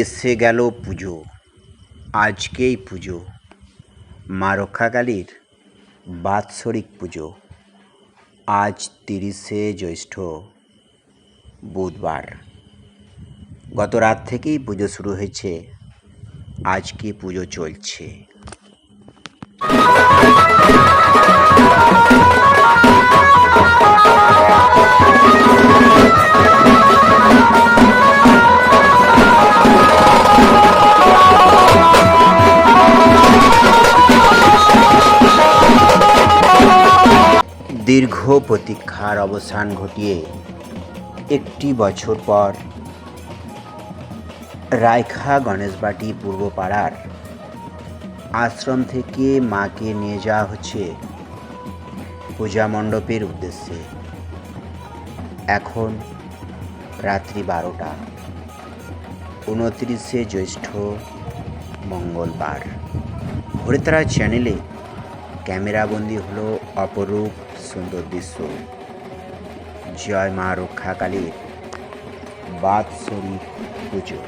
এসে গেল পুজো, আজকেই পুজো। মা রক্ষাকালীর বাৎসরিক পুজো, আজ তিরিশে জ্যৈষ্ঠ বুধবার। গত রাত থেকেই পুজো শুরু হয়েছে, আজকে পুজো চলছে। দীর্ঘ প্রতীক্ষার অবসান ঘটিয়ে একটি বছর পর রায়খা গণেশবাটি পূর্বপাড়ার আশ্রম থেকে মাকে নিয়ে যাওয়া হচ্ছে পূজা মণ্ডপের উদ্দেশ্যে। এখন রাত্রি বারোটা। উনত্রিশে জ্যৈষ্ঠ মঙ্গলবার। হরিতারা চ্যানেলে ক্যামেরাবন্দি হলো অপরূপ সুন্দর দৃশ্য। জয় মা রক্ষাকালীর বাৎসরিক পুজো।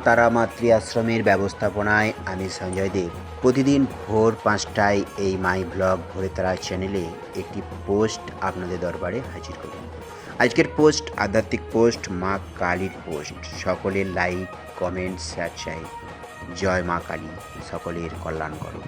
মাতারা মাতৃ আশ্রমের ব্যবস্থাপনায় আমি সঞ্জয় দেব। প্রতিদিন ভোর পাঁচটায় এই মাই ব্লগ ভোরে তারা চ্যানেলে একটি পোস্ট আপনাদের দরবারে হাজির করুন আজকের পোস্ট আধ্যাত্মিক পোস্ট, মা কালীর পোস্ট। সকলের লাইক, কমেন্ট, শেয়ার চাই। জয় মা কালী। সকলের কল্যাণ করো